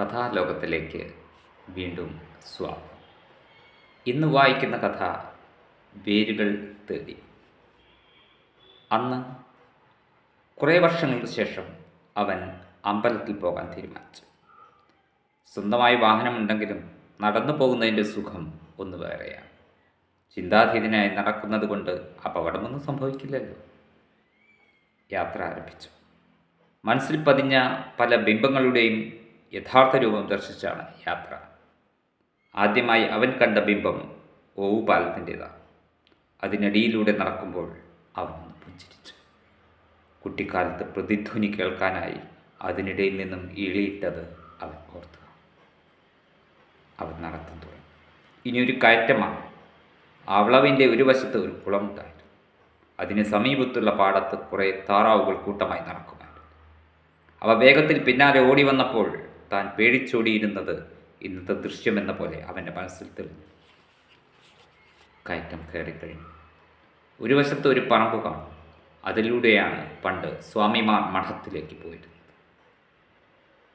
കഥാലോകത്തിലേക്ക് വീണ്ടും സ്വാഗതം. ഇന്ന് വായിക്കുന്ന കഥ വേരുകൾ തേടി. അന്ന് കുറേ വർഷങ്ങൾക്ക് ശേഷം അവൻ അമ്പലത്തിൽ പോകാൻ തീരുമാനിച്ചു. സ്വന്തമായി വാഹനമുണ്ടെങ്കിലും നടന്നു പോകുന്നതിന്റെ സുഖം ഒന്ന് വേറെയാണ്. ചിന്താധീതനായി നടക്കുന്നത് കൊണ്ട് അപകടമൊന്നും സംഭവിക്കില്ലല്ലോ. യാത്ര ആരംഭിച്ചു. മനസ്സിൽ പതിഞ്ഞ പല ബിംബങ്ങളുടെയും യഥാർത്ഥ രൂപം ദർശിച്ചാണ് യാത്ര. ആദ്യമായി അവൻ കണ്ട ബിംബം ഓവുപാലത്തിന്റെതാണ്. അതിനടിയിലൂടെ നടക്കുമ്പോൾ അവൻ പുഞ്ചിരിച്ചു. കുട്ടിക്കാലത്ത് പ്രതിധ്വനി കേൾക്കാനായി അതിനിടയിൽ നിന്നും ഇളിയിട്ടത് അവൻ ഓർത്തു. അവൻ നടത്തം തുടങ്ങി. ഇനിയൊരു കയറ്റമാണ്. അവളവിന്റെ ഒരു വശത്ത് ഒരു കുളമുണ്ടായിരുന്നു. അതിന് സമീപത്തുള്ള പാടത്ത് കുറേ താറാവുകൾ കൂട്ടമായി നടക്കുമായിരുന്നു. അവ വേഗത്തിൽ പിന്നാലെ ഓടി വന്നപ്പോൾ താൻ പേടിച്ചോടിയിരുന്നത് ഇന്നത്തെ ദൃശ്യമെന്ന പോലെ അവന്റെ മനസ്സിൽ തെളിഞ്ഞു കയറ്റം കയറിക്കഴിഞ്ഞു ഒരു വശത്ത് ഒരു പറമ്പ് കാണും അതിലൂടെയാണ് പണ്ട് സ്വാമിമാർ മഠത്തിലേക്ക് പോയിരുന്നത്.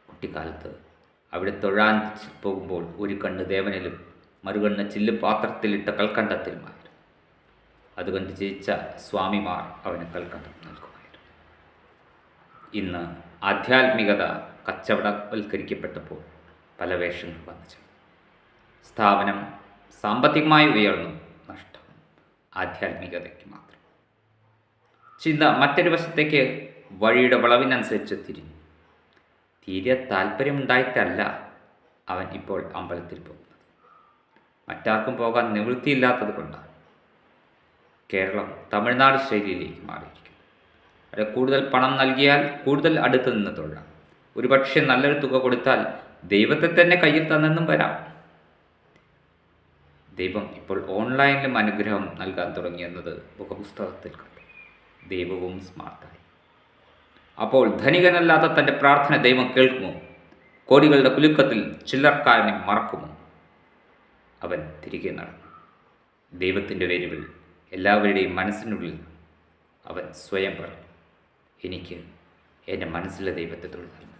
കുട്ടിക്കാലത്ത് അവിടെ തൊഴാൻ പോകുമ്പോൾ ഒരു കണ്ണ് ദേവനിലും മറുകണ്ണ് ചില്ല് പാത്രത്തിലിട്ട കൽക്കണ്ടത്തിലുമായിരുന്നു. അതുകൊണ്ട് ജയിച്ച സ്വാമിമാർ അവന് കൽക്കണ്ടം നൽകുമായിരുന്നു. ഇന്ന് ആധ്യാത്മികത കച്ചവടവൽക്കരിക്കപ്പെട്ടപ്പോൾ പല വേഷങ്ങൾ വന്നു സ്ഥാപനം സാമ്പത്തികമായി ഉയർന്നു നഷ്ടം ആധ്യാത്മികതയ്ക്ക് മാത്രം. ചിന്ത മറ്റൊരു വശത്തേക്ക് വഴിയുടെ വളവിനനുസരിച്ച് തിരിഞ്ഞു. തീരെ താല്പര്യമുണ്ടായിട്ടല്ല അവൻ ഇപ്പോൾ അമ്പലത്തിൽ പോകുന്നത്. മറ്റാർക്കും പോകാൻ നിവൃത്തിയില്ലാത്തത് കൊണ്ടാണ് കേരളം തമിഴ്നാട് ശൈലിയിലേക്ക് മാറിയിരിക്കുന്നു അവിടെ കൂടുതൽ പണം നൽകിയാൽ കൂടുതൽ അടുത്ത് നിന്ന് തൊഴാം. ഒരുപക്ഷെ നല്ലൊരു തുക കൊടുത്താൽ ദൈവത്തെ തന്നെ കയ്യിൽ തന്നെന്നും വരാം. ദൈവം ഇപ്പോൾ ഓൺലൈനിലും അനുഗ്രഹം നൽകാൻ തുടങ്ങിയെന്നത് മുഖപുസ്തകത്തിൽ കണ്ടു. ദൈവവും സ്മാർട്ടായി. അപ്പോൾ ധനികനല്ലാത്ത തന്റെ പ്രാർത്ഥന ദൈവം കേൾക്കുമോ? കോടികളുടെ കുലുക്കത്തിൽ ചില്ലർക്കാരനെ മറക്കുമോ? അവൻ തിരികെ നടന്നു. ദൈവത്തിന്റെ വേരുകൾ എല്ലാവരുടെയും മനസ്സിനുള്ളിൽ അവൻ സ്വയം പറഞ്ഞു എനിക്ക് എന്റെ മനസ്സിലെ ദൈവത്തെ തൊഴിൽ